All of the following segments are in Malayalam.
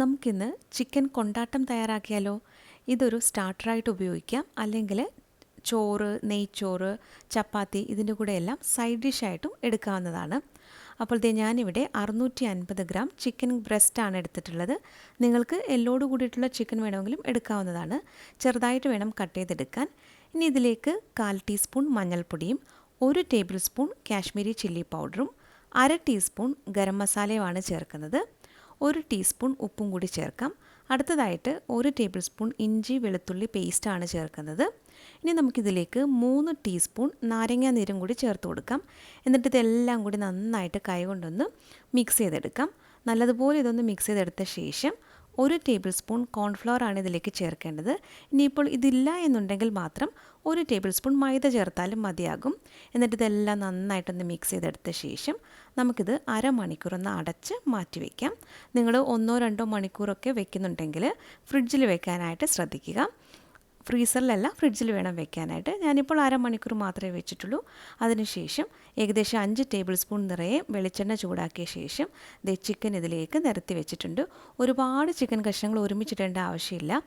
നമുക്കിന്ന് ചിക്കൻ കൊണ്ടാട്ടം തയ്യാറാക്കിയാലോ? ഇതൊരു സ്റ്റാർട്ടറായിട്ട് ഉപയോഗിക്കാം. അല്ലെങ്കിൽ ചോറ് നെയ്ച്ചോറ് ചപ്പാത്തി ഇതിന്റെ കൂടെ എല്ലാം സൈഡ് ഡിഷായിട്ടും എടുക്കാവുന്നതാണ്. അപ്പോൾ ദേ ഞാനിവിടെ അറുന്നൂറ്റി അൻപത് ഗ്രാം ചിക്കൻ ബ്രസ്റ്റാണ് എടുത്തിട്ടുള്ളത്. നിങ്ങൾക്ക് എല്ലോട് കൂടിയിട്ടുള്ള ചിക്കൻ വേണമെങ്കിലും എടുക്കാവുന്നതാണ്. ചെറുതായിട്ട് വേണം കട്ട് ചെയ്തെടുക്കാൻ. ഇനി ഇതിലേക്ക് കാൽ ടീസ്പൂൺ മഞ്ഞൾപ്പൊടിയും ഒരു ടേബിൾ സ്പൂൺ കാശ്മീരി ചില്ലി പൗഡറും അര ടീസ്പൂൺ ഗരം മസാലയുമാണ് ചേർക്കുന്നത്. ഒരു ടീസ്പൂൺ ഉപ്പും കൂടി ചേർക്കാം. അടുത്തതായിട്ട് ഒരു ടേബിൾ സ്പൂൺ ഇഞ്ചി വെളുത്തുള്ളി പേസ്റ്റാണ് ചേർക്കുന്നത്. ഇനി നമുക്കിതിലേക്ക് മൂന്ന് ടീസ്പൂൺ നാരങ്ങ നീരും കൂടി ചേർത്ത് കൊടുക്കാം. എന്നിട്ട് ഇതെല്ലാം കൂടി നന്നായിട്ട് കൈകൊണ്ടൊന്ന് മിക്സ് ചെയ്തെടുക്കാം. നല്ലതുപോലെ ഇതൊന്ന് മിക്സ് ചെയ്തെടുത്ത ശേഷം ഒരു ടേബിൾ സ്പൂൺ കോൺഫ്ലവർ ആണ് ഇതിലേക്ക് ചേർക്കേണ്ടത്. ഇനിയിപ്പോൾ ഇതില്ല എന്നുണ്ടെങ്കിൽ മാത്രം ഒരു ടേബിൾ സ്പൂൺ മൈദ ചേർത്താലും മതിയാകും. എന്നിട്ട് ഇതെല്ലാം നന്നായിട്ടൊന്ന് മിക്സ് ചെയ്തെടുത്ത ശേഷം നമുക്കിത് അരമണിക്കൂർ ഒന്ന് അടച്ച് മാറ്റി വയ്ക്കാം നിങ്ങൾ ഒന്നോ രണ്ടോ മണിക്കൂറൊക്കെ വെക്കുന്നുണ്ടെങ്കിൽ ഫ്രിഡ്ജിൽ വെക്കാനായിട്ട് ശ്രദ്ധിക്കുക. ഫ്രീസറിലല്ല ഫ്രിഡ്ജിൽ വേണം വെക്കാനായിട്ട്. ഞാനിപ്പോൾ അരമണിക്കൂർ മാത്രമേ വെച്ചിട്ടുള്ളൂ. അതിനുശേഷം ഏകദേശം അഞ്ച് ടേബിൾ സ്പൂൺ നിറയെ വെളിച്ചെണ്ണ ചൂടാക്കിയ ശേഷം ദേ ചിക്കൻ ഇതിലേക്ക് നിരത്തി വെച്ചിട്ടുണ്ട്. ഒരുപാട് ചിക്കൻ കഷ്ണങ്ങൾ ഒരുമിച്ചിടേണ്ട ആവശ്യമില്ല.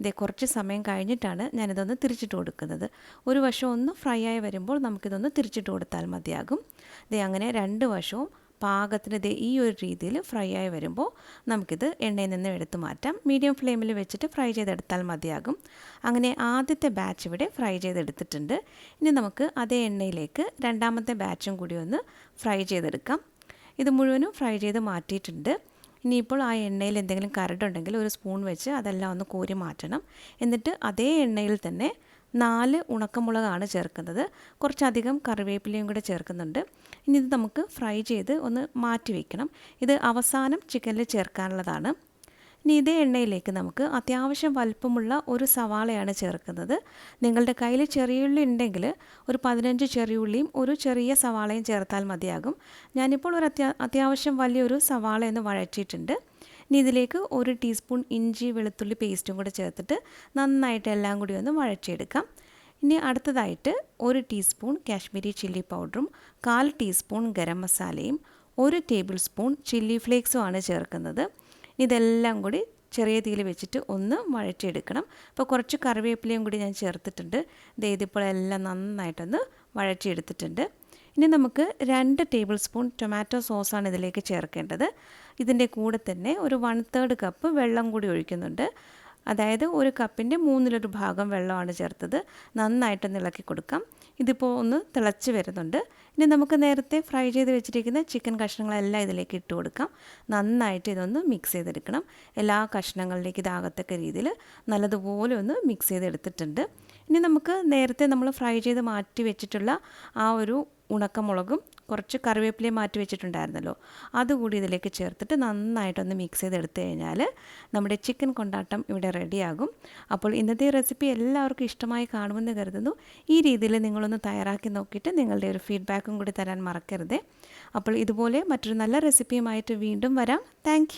ദേ കുറച്ച് സമയം കഴിഞ്ഞിട്ടാണ് ഞാനിതൊന്ന് തിരിച്ചിട്ട് കൊടുക്കുന്നത്. ഒരു വശം ഒന്ന് ഫ്രൈ ആയി വരുമ്പോൾ നമുക്കിതൊന്ന് തിരിച്ചിട്ട് കൊടുത്താൽ മതിയാകും. ദേ അങ്ങനെ രണ്ട് വശവും പാകത്തിന് ദേ ഈ ഒരു രീതിയിൽ ഫ്രൈ ആയി വരുമ്പോൾ നമുക്കിത് എണ്ണയിൽ നിന്ന് എടുത്തു മാറ്റാം. മീഡിയം ഫ്ലെയിമിൽ വെച്ചിട്ട് ഫ്രൈ ചെയ്തെടുത്താൽ മതിയാകും. അങ്ങനെ ആദ്യത്തെ ബാച്ച് ഇവിടെ ഫ്രൈ ചെയ്തെടുത്തിട്ടുണ്ട്. ഇനി നമുക്ക് അതേ എണ്ണയിലേക്ക് രണ്ടാമത്തെ ബാച്ചും കൂടി ഒന്ന് ഫ്രൈ ചെയ്തെടുക്കാം. ഇത് മുഴുവനും ഫ്രൈ ചെയ്ത് മാറ്റിയിട്ടുണ്ട്. ഇനിയിപ്പോൾ ആ എണ്ണയിൽ എന്തെങ്കിലും കരടുണ്ടെങ്കിൽ ഒരു സ്പൂൺ വെച്ച് അതെല്ലാം ഒന്ന് കോരി മാറ്റണം. എന്നിട്ട് അതേ എണ്ണയിൽ തന്നെ നാല് ഉണക്കമുളകാണ് ചേർക്കുന്നത്. കുറച്ചധികം കറിവേപ്പിലയും കൂടെ ചേർക്കുന്നുണ്ട്. ഇനി ഇത് നമുക്ക് ഫ്രൈ ചെയ്ത് ഒന്ന് മാറ്റി വയ്ക്കണം ഇത് അവസാനം ചിക്കനിൽ ചേർക്കാനുള്ളതാണ്. ഇനി ഇതേ എണ്ണയിലേക്ക് നമുക്ക് അത്യാവശ്യം വലുപ്പമുള്ള ഒരു സവാളയാണ് ചേർക്കുന്നത്. നിങ്ങളുടെ കയ്യിൽ ചെറിയുള്ളി ഉണ്ടെങ്കിൽ ഒരു പതിനഞ്ച് ചെറിയുള്ളിയും ഒരു ചെറിയ സവാളയും ചേർത്താൽ മതിയാകും. ഞാനിപ്പോൾ ഒരു അത്യാ അത്യാവശ്യം വലിയൊരു സവാള എന്ന് ഇനി ഇതിലേക്ക് ഒരു ടീസ്പൂൺ ഇഞ്ചി വെളുത്തുള്ളി പേസ്റ്റും കൂടെ ചേർത്തിട്ട് നന്നായിട്ട് എല്ലാം കൂടി ഒന്ന് വഴച്ചെടുക്കാം ഇനി അടുത്തതായിട്ട് ഒരു ടീസ്പൂൺ കാശ്മീരി ചില്ലി പൗഡറും കാൽ ടീസ്പൂൺ ഗരം മസാലയും ഒരു ടേബിൾ സ്പൂൺ ചില്ലി ഫ്ലേക്സും ആണ് ചേർക്കുന്നത്. ഇതെല്ലാം കൂടി ചെറിയ തീയിൽ വെച്ചിട്ട് ഒന്ന് വഴച്ചെടുക്കണം അപ്പോൾ കുറച്ച് കറിവേപ്പിലയും കൂടി ഞാൻ ചേർത്തിട്ടുണ്ട്. ദേ ഇതിപ്പോൾ എല്ലാം നന്നായിട്ടൊന്ന് വഴറ്റിയെടുത്തിട്ടുണ്ട്. ഇനി നമുക്ക് രണ്ട് ടേബിൾ സ്പൂൺ ടൊമാറ്റോ സോസാണ് ഇതിലേക്ക് ചേർക്കേണ്ടത്. ഇതിന്റെ കൂടെ തന്നെ ഒരു വൺ തേർഡ് കപ്പ് വെള്ളം കൂടി ഒഴിക്കുന്നുണ്ട്. അതായത് ഒരു കപ്പിന്റെ മൂന്നിലൊരു ഭാഗം വെള്ളമാണ് ചേർത്തത്. നന്നായിട്ടൊന്ന് ഇളക്കി കൊടുക്കാം. ഇതിപ്പോൾ ഒന്ന് തിളച്ച് വരുന്നുണ്ട്. ഇനി നമുക്ക് നേരത്തെ ഫ്രൈ ചെയ്ത് വെച്ചിരിക്കുന്ന ചിക്കൻ കഷ്ണങ്ങളെല്ലാം ഇതിലേക്ക് ഇട്ട് കൊടുക്കാം. നന്നായിട്ട് ഇതൊന്ന് മിക്സ് ചെയ്തെടുക്കണം. എല്ലാ കഷ്ണങ്ങളിലേക്ക് ഇതാകത്തക്ക രീതിയിൽ നല്ലതുപോലെ ഒന്ന് മിക്സ് ചെയ്തെടുത്തിട്ടുണ്ട്. ഇനി നമുക്ക് നേരത്തെ നമ്മൾ ഫ്രൈ ചെയ്ത് മാറ്റി വെച്ചിട്ടുള്ള ആ ഒരു ഉണക്കമുളകും കുറച്ച് കറിവേപ്പിലയും മാറ്റി വെച്ചിട്ടുണ്ടായിരുന്നല്ലോ. അതുകൂടി ഇതിലേക്ക് ചേർത്തിട്ട് നന്നായിട്ടൊന്ന് മിക്സ് ചെയ്തെടുത്തു കഴിഞ്ഞാൽ നമ്മുടെ ചിക്കൻ കൊണ്ടാട്ടം ഇവിടെ റെഡിയാകും അപ്പോൾ ഇന്നത്തെ റെസിപ്പി എല്ലാവർക്കും ഇഷ്ടമായി കാണുമെന്ന് കരുതുന്നു. ഈ രീതിയിൽ നിങ്ങളൊന്ന് തയ്യാറാക്കി നോക്കിയിട്ട് നിങ്ങളുടെ ഒരു ഫീഡ്ബാക്കും കൂടി തരാൻ മറക്കരുത്. അപ്പോൾ ഇതുപോലെ മറ്റൊരു നല്ല റെസിപ്പിയുമായിട്ട് വീണ്ടും വരാം. താങ്ക്